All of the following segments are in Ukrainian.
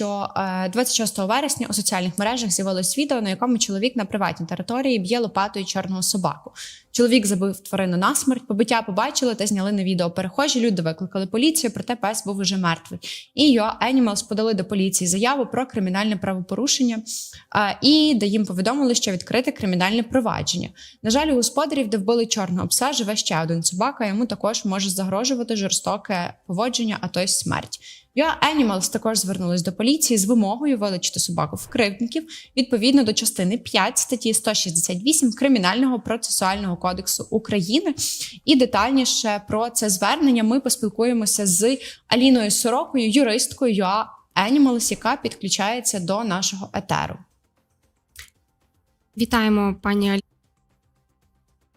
що е, 26 вересня у соціальних мережах з'явилось відео, на якому чоловік на приватній території б'є лопатою чорного собаку. Чоловік забив тварину насмерть, побиття побачили та зняли на відео перехожі. Люди викликали поліцію, проте пес був уже мертвий. І Yo Animals подали до поліції заяву про кримінальне правопорушення і де їм повідомили, що відкрите кримінальне провадження. На жаль, у господарів, де вбили чорного пса, живе ще один собака. Йому також може загрожувати жорстоке поводження, а то й смерть. Yo Animals також звернулись до поліції з вимогою вилучити собаку в кривдників відповідно до частини 5 статті 168 Кримінального процесуального кодексу України. І детальніше про це звернення ми поспілкуємося з Аліною Сорокою, юристкою Yo Animals, яка підключається до нашого етеру. Вітаємо, пані Алі.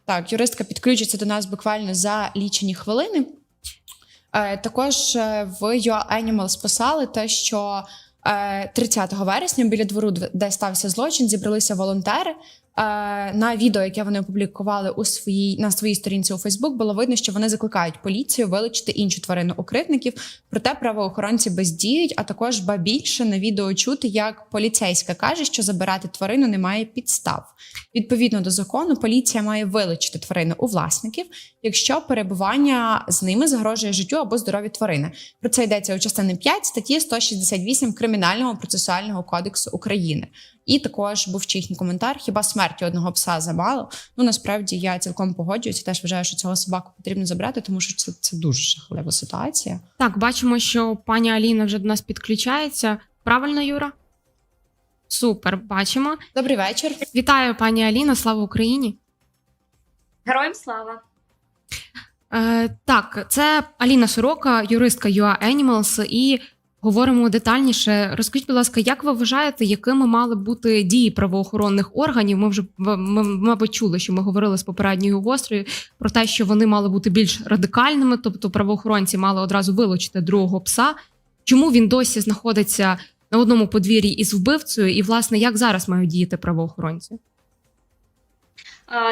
Так, юристка підключиться до нас буквально за лічені хвилини. Е, також е, в Your Animals писали те, що е, 30 вересня біля двору, де стався злочин, зібралися волонтери. Е, на відео, яке вони опублікували у своїй на своїй сторінці у Фейсбук, було видно, що вони закликають поліцію вилучити іншу тварину у кривдників. Проте правоохоронці бездіють. А також ба більше на відео чути, як поліцейська каже, що забирати тварину немає підстав. Відповідно до закону, поліція має вилучити тварину у власників, якщо перебування з ними загрожує життю або здоров'ю тварини. Про це йдеться у частині 5 статті 168 Кримінального процесуального кодексу України. І також був ще їхній коментар: хіба смерті одного пса замало? Ну насправді я цілком погоджуюся. Теж вважаю, що цього собаку потрібно забрати, тому що це, це дуже жахлива ситуація. Так, бачимо, що пані Аліна вже до нас підключається. Правильно, Юра? Супер, бачимо. Добрий вечір. Вітаю, пані Аліна, слава Україні. Героям слава! Е, так, це Аліна Сорока, юристка UA Animals, і говоримо детальніше. Розкажіть, будь ласка, як ви вважаєте, якими мали бути дії правоохоронних органів? Ми вже ми, мабуть, чули, що ми говорили з попередньою гострою про те, що вони мали бути більш радикальними, тобто правоохоронці мали одразу вилучити другого пса. Чому він досі знаходиться на одному подвір'ї із вбивцею? І, власне, як зараз мають діяти правоохоронці?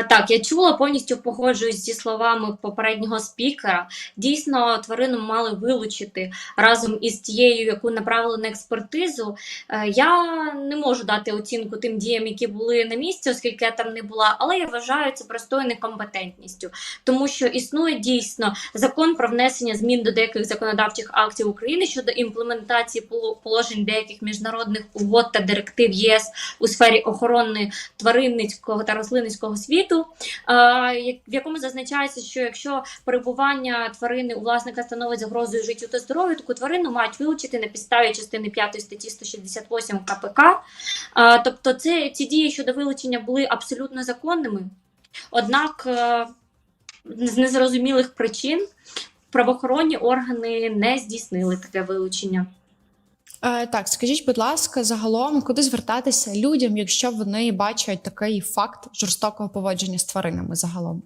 Так, я чула, повністю погоджуюсь зі словами попереднього спікера. Дійсно, тварину мали вилучити разом із тією, яку направили на експертизу. Е, Я не можу дати оцінку тим діям, які були на місці, оскільки я там не була, але я вважаю це простою некомпетентністю, тому що існує дійсно закон про внесення змін до деяких законодавчих актів України щодо імплементації положень деяких міжнародних угод та директив ЄС у сфері охорони тваринницького та рослинницького світу, е, в якому зазначається, що якщо перебування тварини у власника становить загрозою життю та здоров'ю, таку тварину мають вилучити на підставі частини 5 статті 168 КПК. Е, Тобто, це ці дії щодо вилучення були абсолютно законними. Однак е, з незрозумілих причин правоохоронні органи не здійснили таке вилучення. Е, так, скажіть, будь ласка, загалом, куди звертатися людям, якщо вони бачать такий факт жорстокого поводження з тваринами загалом?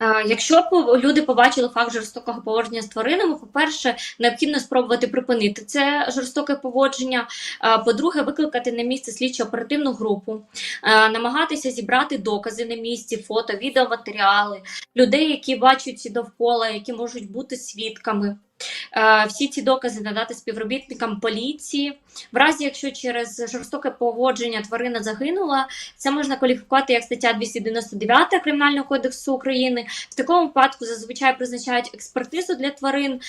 Е, Якщо люди побачили факт жорстокого поводження з тваринами, по-перше, необхідно спробувати припинити це жорстоке поводження. Е, По-друге, викликати на місце слідчо оперативну групу, намагатися зібрати докази на місці, фото, відеоматеріали, людей, які бачать довкола, які можуть бути свідками. Е, Всі ці докази надати співробітникам поліції. В разі, якщо через жорстоке поводження тварина загинула, це можна кваліфікувати як стаття 299 Кримінального кодексу України. В такому випадку зазвичай призначають експертизу для тварин,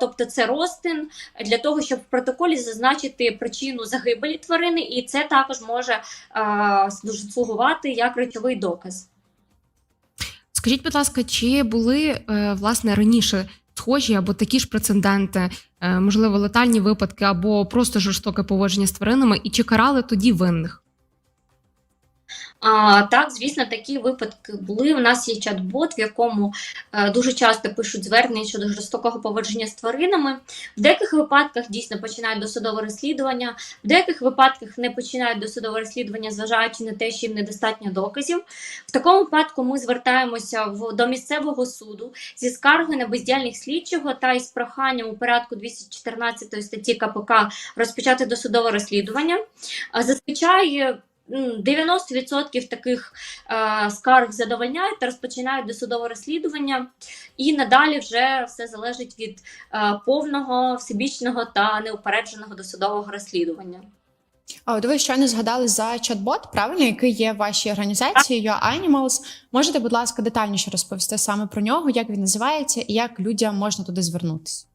тобто це розтин, для того, щоб в протоколі зазначити причину загибелі тварини, і це також може слугувати як речовий доказ. Скажіть, будь ласка, чи були е, власне раніше схожі або такі ж прецеденти, е, можливо, летальні випадки, або просто жорстоке поводження з тваринами, і чи карали тоді винних? А, так, звісно, такі випадки були. У нас є чат-бот, в якому е, дуже часто пишуть звернення щодо жорстокого поводження з тваринами. В деяких випадках дійсно починають досудове розслідування, в деяких випадках не починають досудове розслідування, зважаючи на те, що їм недостатньо доказів. В такому випадку ми звертаємося в, до місцевого суду зі скаргою на бездіяльність слідчого та із проханням у порядку 214 статті КПК розпочати досудове розслідування. Зазвичай 90% таких е, скарг задовольняють та розпочинають досудове розслідування, і надалі вже все залежить від е, повного, всебічного та неупередженого досудового розслідування. А от ви щойно згадали за чат-бот, правильно, який є в вашій організації Your Animals. Можете, будь ласка, детальніше розповісти саме про нього, як він називається і як людям можна туди звернутися?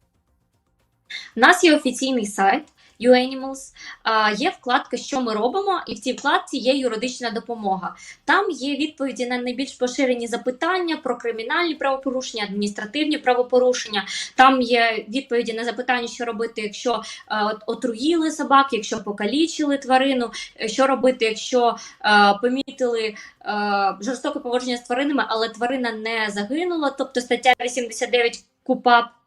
У нас є офіційний сайт YouAnimals, а, є вкладка, що ми робимо, і в цій вкладці є юридична допомога. Там є відповіді на найбільш поширені запитання про кримінальні правопорушення, адміністративні правопорушення. Там є відповіді на запитання, що робити, якщо е, от- отруїли собак, якщо покалічили тварину, е, що робити, якщо е, помітили жорстоке поводження з тваринами, але тварина не загинула, тобто стаття 89 КУПАП.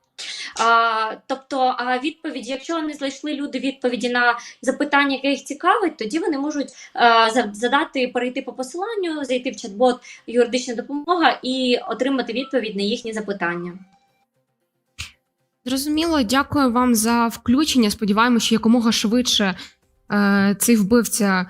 А, тобто, а відповіді, якщо не знайшли люди відповіді на запитання, яке їх цікавить, тоді вони можуть а, задати, перейти по посиланню, зайти в чат-бот юридична допомога і отримати відповідь на їхні запитання. Зрозуміло, дякую вам за включення. Сподіваємося, що якомога швидше е, цей вбивця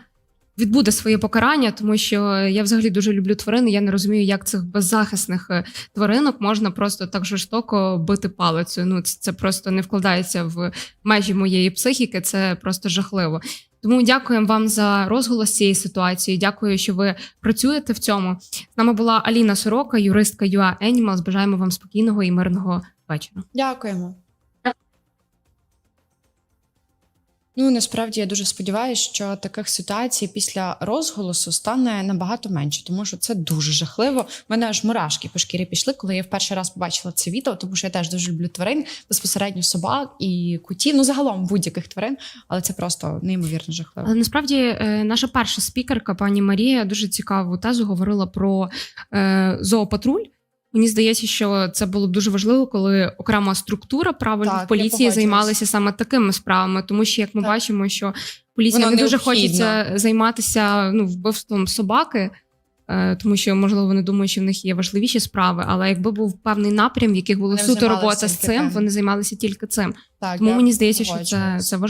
відбуде своє покарання, тому що я взагалі дуже люблю тварин. і Я не розумію, як цих беззахисних е, тваринок можна просто так жорстоко бити палицею. Ну це просто не вкладається в межі моєї психіки. Це просто жахливо. Тому дякуємо вам за розголос цієї ситуації. Дякую, що ви працюєте в цьому. З нами була Аліна Сорока, юристка UA Animals. Бажаємо вам спокійного і мирного вечора. Дякуємо. Ну насправді я дуже сподіваюся, що таких ситуацій після розголосу стане набагато менше, тому що це дуже жахливо. Мене аж мурашки по шкірі пішли, коли я в перший раз побачила це відео, тому що я теж дуже люблю тварин, безпосередньо собак і котів, ну загалом будь-яких тварин, але це просто неймовірно жахливо. Але насправді е, наша перша спікерка, пані Марія, дуже цікаву тезу говорила про е, зоопатруль. Мені здається, що це було б дуже важливо, коли окрема структура правильно Так, в поліції займалася саме такими справами, тому що як ми Так. бачимо, що поліція Воно не дуже необхідно. хочеться займатися ну вбивством собаки. е, Тому що можливо вони думають, що в них є важливіші справи, але якби був певний напрям, в яких було суто робота з цим, вони займалися тільки цим. Так, Тому мені здається, що це, це важливо.